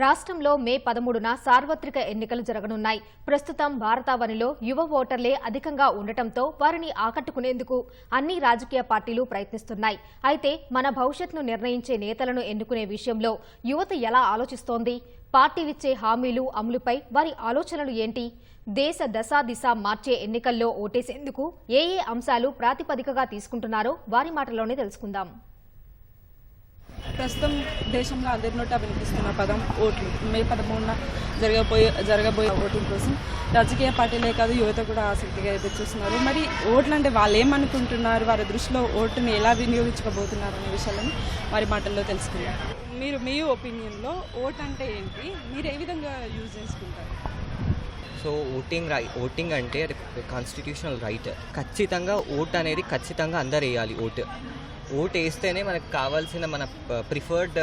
రాష్ట్రంలో మే పదమూడున సార్వత్రిక ఎన్నికలు జరగనున్నాయి. ప్రస్తుతం భారతావనిలో యువ ఓటర్లే అధికంగా ఉండటంతో వారిని ఆకట్టుకునేందుకు అన్ని రాజకీయ పార్టీలు ప్రయత్నిస్తున్నాయి. అయితే మన భవిష్యత్ను నిర్ణయించే నేతలను ఎన్నుకునే విషయంలో యువత ఎలా ఆలోచిస్తోంది? పార్టీలిచ్చే హామీలు అమలుపై వారి ఆలోచనలు ఏంటి? దేశ దశా దిశ మార్చే ఎన్నికల్లో ఓటేసేందుకు ఏ ఏ అంశాలు ప్రాతిపదికగా తీసుకుంటున్నారో వారి మాటలోనే తెలుసుకుందాం. ప్రస్తుతం దేశంలో అందరినోట వినిపిస్తున్న పదం ఓట్లు. మే పదమూడున జరగబోయే జరగబోయే ఓటింగ్ కోసం రాజకీయ పార్టీలే కాదు యువత కూడా ఆసక్తిగా ఎదురు చూస్తున్నారు మరి ఓట్లు అంటే వాళ్ళు ఏమనుకుంటున్నారు? వారి దృష్టిలో ఓటుని ఎలా వినియోగించుకోబోతున్నారు అనే విషయాలను వారి మాటల్లో తెలుసుకుందాం. మీరు మీ ఒపీనియన్లో ఓట్ అంటే ఏంటి? మీరు ఏ విధంగా యూజ్ చేసుకుంటారు? సో ఓటింగ్ రై ఓటింగ్ అంటే కాన్స్టిట్యూషనల్ రైట్ ఖచ్చితంగా ఓట్ అనేది ఖచ్చితంగా అందరు వేయాలి ఓటు. ఓటు వేస్తేనే మనకు కావాల్సిన మన ప్రిఫర్డ్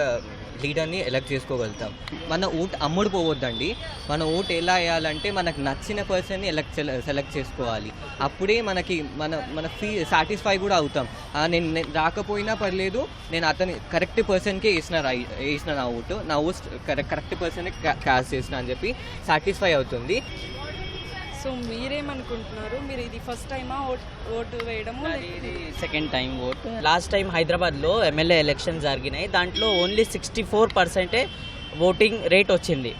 లీడర్ని ఎలక్ట్ చేసుకోగలుగుతాం. మన ఓట్ అమ్ముడు పోవద్దండి. మన ఓట్ ఎలా వేయాలంటే మనకు నచ్చిన పర్సన్ని ఎలక్ట్ సెలెక్ట్ చేసుకోవాలి. అప్పుడే మనకి మన మన ఫీ సాటిస్ఫై కూడా అవుతాం. నేను రాకపోయినా పర్లేదు నేను అతని కరెక్ట్ పర్సన్కే వేసిన రై వేసిన నా ఓటు నా ఓట్ కరెక్ట్ పర్సన్కి క్యాస్ట్ చేసిన అని చెప్పి సాటిస్ఫై అవుతుంది. సో మీరేమనుకుంటున్నారు? మీరు ఇది ఫస్ట్ టైమా ఓట్ వేయడము ఇది second time vote last time హైదరాబాద్లో ఎమ్మెల్యే ఎలక్షన్ జరిగినాయి. దాంట్లో ఓన్లీ సిక్స్టీ ఫోర్ పర్సెంటే ఓటింగ్ రేట్ వచ్చింది.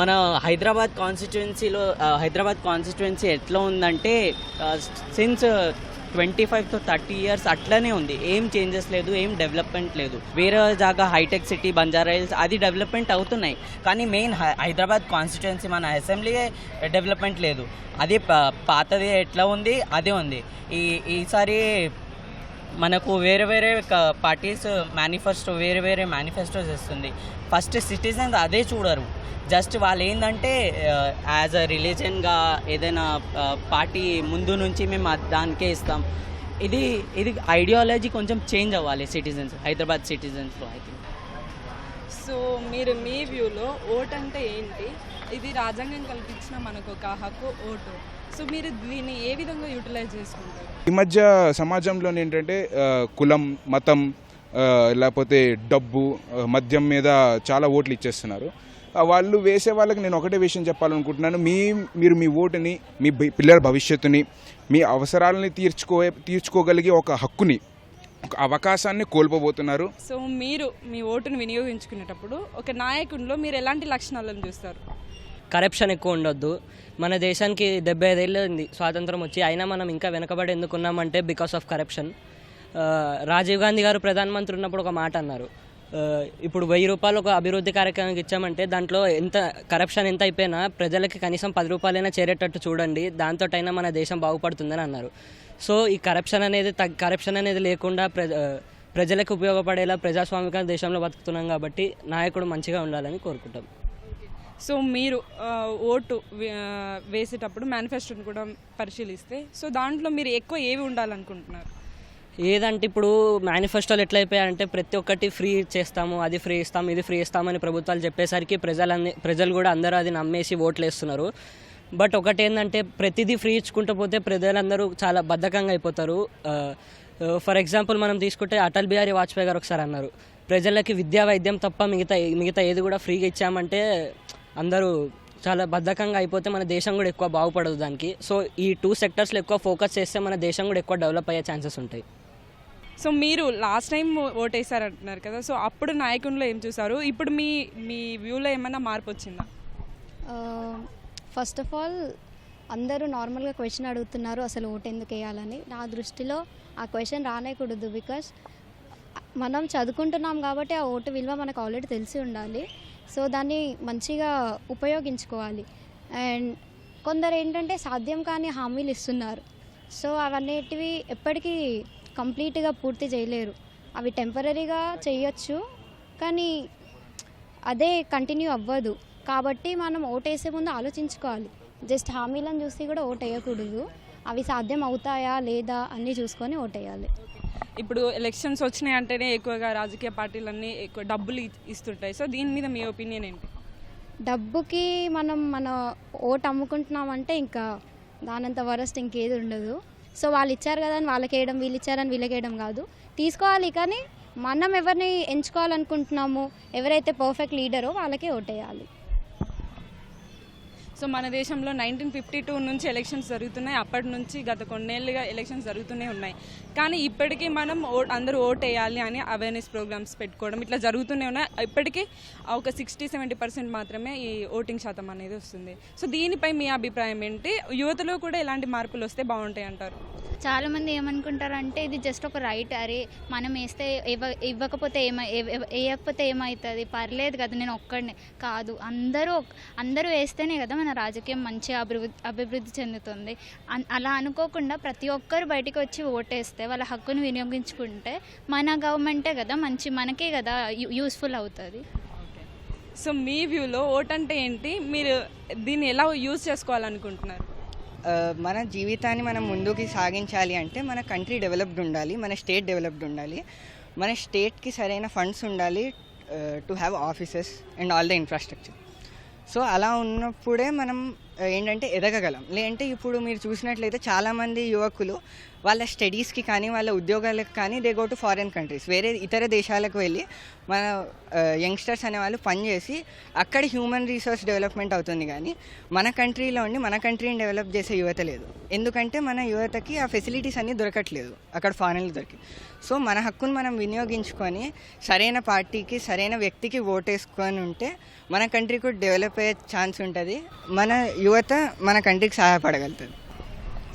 మన హైదరాబాద్ కాన్స్టిట్యుయెన్సీలో హైదరాబాద్ కాన్స్టిట్యుయెన్సీ ఎట్లా ఉందంటే since twenty five to thirty years అట్లనే ఉంది. ఏం చేంజెస్ లేదు ఏం డెవలప్మెంట్ లేదు. వేరే జాగా హైటెక్ సిటీ బంజారా హిల్స్ అది డెవలప్మెంట్ అవుతున్నాయి. కానీ మెయిన్ హైదరాబాద్ కాన్స్టిట్యుయెన్సీ మన అసెంబ్లీ డెవలప్మెంట్ లేదు. అదే పాతది ఎట్లా ఉంది? అదే ఉంది. ఈ ఈసారి మనకు వేరే వేరే పార్టీస్ మేనిఫెస్టో వేరే వేరే మేనిఫెస్టోస్ ఇస్తుంది ఫస్ట్ సిటిజన్స్ అదే చూడరు. జస్ట్ వాళ్ళు ఏంటంటే యాజ్ అ రిలీజన్గా ఏదైనా పార్టీ ముందు నుంచి మేము దానికే ఇస్తాం. ఇది ఇది ఐడియాలజీ కొంచెం చేంజ్ అవ్వాలి సిటిజన్స్ హైదరాబాద్ సిటిజన్స్లో ఐ థింక్ సో మీరు మీ వ్యూలో ఓట్ అంటే ఏంటి? ఇది రాజ్యాంగం కల్పించిన మనకు ఒక హక్కు ఓటు. సో మీరు దీన్ని ఏ విధంగా యూటిలైజ్ చేసుకుంటారు? ఈ మధ్య సమాజంలో ఏంటంటే కులం మతం లేకపోతే డబ్బు మద్యం మీద చాలా ఓట్లు ఇచ్చేస్తున్నారు. వాళ్ళు వేసే వాళ్ళకి నేను ఒకటే విషయం చెప్పాలనుకుంటున్నాను. మీ మీరు మీ ఓటుని మీ పిల్లల భవిష్యత్తుని మీ అవసరాలని తీర్చుకో తీర్చుకోగలిగే ఒక హక్కుని ఒక అవకాశాన్ని కోల్పోబోతున్నారు. సో మీరు మీ ఓటును వినియోగించుకునేటప్పుడు ఒక నాయకుడిలో మీరు ఎలాంటి లక్షణాలను చూస్తారు? కరప్షన్ ఎక్కువ ఉండొద్దు. మన దేశానికి డెబ్బై ఐదేళ్ళు ఉంది స్వాతంత్రం వచ్చి. అయినా మనం ఇంకా వెనకబడి ఎందుకున్నామంటే because of corruption Rajiv Gandhi గారు ప్రధానమంత్రి ఉన్నప్పుడు ఒక మాట అన్నారు. ఇప్పుడు వెయ్యి రూపాయలు ఒక అభివృద్ధి కార్యక్రమానికి ఇచ్చామంటే దాంట్లో ఎంత కరప్షన్ ఎంత అయిపోయినా ప్రజలకి కనీసం పది రూపాయలైనా చేరేటట్టు చూడండి. దాంతోటైనా మన దేశం బాగుపడుతుందని అన్నారు. సో ఈ కరప్షన్ అనేది తగ్ కరప్షన్ అనేది లేకుండా ప్రజ ప్రజలకు ఉపయోగపడేలా ప్రజాస్వామిక దేశంలో బతుకుతున్నాం కాబట్టి నాయకుడు మంచిగా ఉండాలని కోరుకుంటాం. సో మీరు ఓటు వేసేటప్పుడు మేనిఫెస్టోని కూడా పరిశీలిస్తే సో దాంట్లో మీరు ఎక్కువ ఏవి ఉండాలనుకుంటున్నారు? ఏదంటే ఇప్పుడు మేనిఫెస్టోలు ఎట్లయిపోయాయంటే ప్రతి ఒక్కటి ఫ్రీ చేస్తాము అది ఫ్రీ ఇస్తాము ఇది ఫ్రీ ఇస్తామని ప్రభుత్వాలు చెప్పేసరికి ప్రజలన్నీ ప్రజలు కూడా అందరూ అది నమ్మేసి ఓట్లు వేస్తున్నారు బట్ ఒకటి ఏంటంటే ప్రతిదీ ఫ్రీ ఇచ్చుకుంటూ పోతే ప్రజలందరూ చాలా బద్ధకంగా అయిపోతారు. ఫర్ ఎగ్జాంపుల్ మనం తీసుకుంటే అటల్ బిహారీ వాజ్పేయి గారు ఒకసారి అన్నారు ప్రజలకి విద్యా వైద్యం తప్ప మిగతా మిగతా ఏది కూడా ఫ్రీగా ఇచ్చామంటే అందరూ చాలా బద్ధకంగా అయిపోతే మన దేశం కూడా ఎక్కువ బాగుపడదు దానికి. సో ఈ టూ సెక్టర్స్లో ఎక్కువ ఫోకస్ చేస్తే మన దేశం కూడా ఎక్కువ డెవలప్ అయ్యే ఛాన్సెస్ ఉంటాయి. సో మీరు లాస్ట్ టైం ఓటేసారు అంటున్నారు కదా సో అప్పుడు నాయకునిలో ఏం చూసారు? ఇప్పుడు మీ మీ వ్యూలో ఏమైనా మార్పు వచ్చిందా? ఫస్ట్ ఆఫ్ ఆల్ అందరూ నార్మల్గా క్వశ్చన్ అడుగుతున్నారు అసలు ఓటు ఎందుకు వేయాలని. నా దృష్టిలో ఆ క్వశ్చన్ రానేకూడదు బికాస్ మనం చదువుకుంటున్నాం కాబట్టి ఆ ఓటు విలువ మనకు ఆల్రెడీ తెలిసి ఉండాలి. సో దాన్ని మంచిగా ఉపయోగించుకోవాలి. అండ్ కొందరు ఏంటంటే సాధ్యం కాని హామీలు ఇస్తున్నారు. సో అవన్నిటివి ఎప్పటికీ కంప్లీట్గా పూర్తి చేయలేరు. అవి టెంపరీగా చేయొచ్చు కానీ అదే కంటిన్యూ అవ్వదు. కాబట్టి మనం ఓటేసే ముందు ఆలోచించుకోవాలి. జస్ట్ హామీలను చూసి కూడా ఓటేయకూడదు. వేయకూడదు అవి సాధ్యం అవుతాయా లేదా అన్నీ చూసుకొని ఓటేయాలి. ఇప్పుడు ఎలక్షన్స్ వచ్చినాయి అంటేనే ఎక్కువగా రాజకీయ పార్టీలన్నీ ఎక్కువ డబ్బులు ఇస్తుంటాయి. సో దీని మీద మీ ఒపీనియన్ ఏంటి? డబ్బుకి మనం మన ఓటు అమ్ముకుంటున్నామంటే ఇంకా దానంత వరస్ట్ ఇంకేది ఉండదు. సో వాళ్ళు ఇచ్చారు కదా అని వాళ్ళకి వేయడం వీళ్ళు ఇచ్చారని వీళ్ళకి వేయడం కాదు. తీసుకోవాలి కానీ మనం ఎవరిని ఎంచుకోవాలనుకుంటున్నామో ఎవరైతే పర్ఫెక్ట్ లీడరో వాళ్ళకే ఓటేయాలి. సో మన దేశంలో నైన్టీన్ ఫిఫ్టీ టూ నుంచి ఎలక్షన్స్ జరుగుతున్నాయి. అప్పటి నుంచి గత కొన్నేళ్ళుగా ఎలక్షన్స్ జరుగుతూనే ఉన్నాయి. కానీ ఇప్పటికీ మనం అందరూ ఓట్ వేయాలి అని అవేర్నెస్ ప్రోగ్రామ్స్ పెట్టుకోవడం ఇట్లా జరుగుతూనే ఉన్నాయి. ఇప్పటికీ ఒక సిక్స్టీ సెవెంటీ పర్సెంట్ మాత్రమే ఈ ఓటింగ్ శాతం అనేది వస్తుంది. సో దీనిపై మీ అభిప్రాయం ఏంటి? యువతలో కూడా ఎలాంటి మార్పులు వస్తే బాగుంటాయి అంటారు? చాలా మంది ఏమనుకుంటారంటే ఇది జస్ట్ ఒక రైట్ అరే మనం వేస్తే ఇవ్వ ఇవ్వకపోతే ఏమై వేయకపోతే ఏమవుతుంది? పర్లేదు కదా నేను ఒక్కడినే కాదు. అందరూ అందరూ వేస్తేనే కదా మన రాజకీయం మంచిగా అభివృద్ధి అభివృద్ధి చెందుతుంది. అన్- అలా అనుకోకుండా ప్రతి ఒక్కరు బయటికి వచ్చి ఓటేస్తే వాళ్ళ హక్కును వినియోగించుకుంటే మన గవర్నమెంటే కదా మంచి మనకే కదా యూస్ఫుల్ అవుతుంది. సో మీ వ్యూలో ఓట్ అంటే ఏంటి? మీరు దీన్ని ఎలా యూజ్ చేసుకోవాలనుకుంటున్నారు? మన జీవితాన్ని మనం ముందుకు సాగించాలి అంటే మన కంట్రీ డెవలప్డ్ ఉండాలి మన స్టేట్ డెవలప్డ్ ఉండాలి. మన స్టేట్కి సరైన ఫండ్స్ ఉండాలి to have offices and all the infrastructure so అలా ఉన్నప్పుడే మనం ఏంటంటే ఎదగగలం. లేదంటే ఇప్పుడు మీరు చూసినట్లయితే చాలామంది యువకులు వాళ్ళ స్టడీస్కి కానీ వాళ్ళ ఉద్యోగాలకు కానీ they go to foreign countries వేరే ఇతర దేశాలకు వెళ్ళి మన యంగ్స్టర్స్ అనేవాళ్ళు పనిచేసి అక్కడ హ్యూమన్ రీసోర్స్ డెవలప్మెంట్ అవుతుంది కానీ మన కంట్రీలో ఉండి మన కంట్రీని డెవలప్ చేసే యువత లేదు. ఎందుకంటే మన యువతకి ఆ ఫెసిలిటీస్ అన్నీ దొరకట్లేదు. అక్కడ ఫారెన్లు దొరికి. సో మన హక్కును మనం వినియోగించుకొని సరైన పార్టీకి సరైన వ్యక్తికి ఓటేసుకొని ఉంటే మన కంట్రీ కూడా డెవలప్ అయ్యే ఛాన్స్ ఉంటుంది. మన యువత మన కంటికి సహాయపడగలుగుతుంది.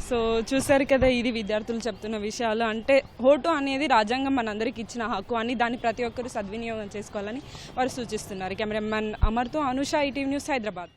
సో చూసారు కదా ఇది విద్యార్థులు చెప్తున్న విషయాలు. అంటే ఓటు అనేది రాజ్యాంగం మనందరికి ఇచ్చిన హక్కు అని దాన్ని ప్రతి ఒక్కరూ సద్వినియోగం చేసుకోవాలని వారు సూచిస్తున్నారు. కెమెరామెన్ అమర్తో అనుష ఈటీవీ న్యూస్ హైదరాబాద్.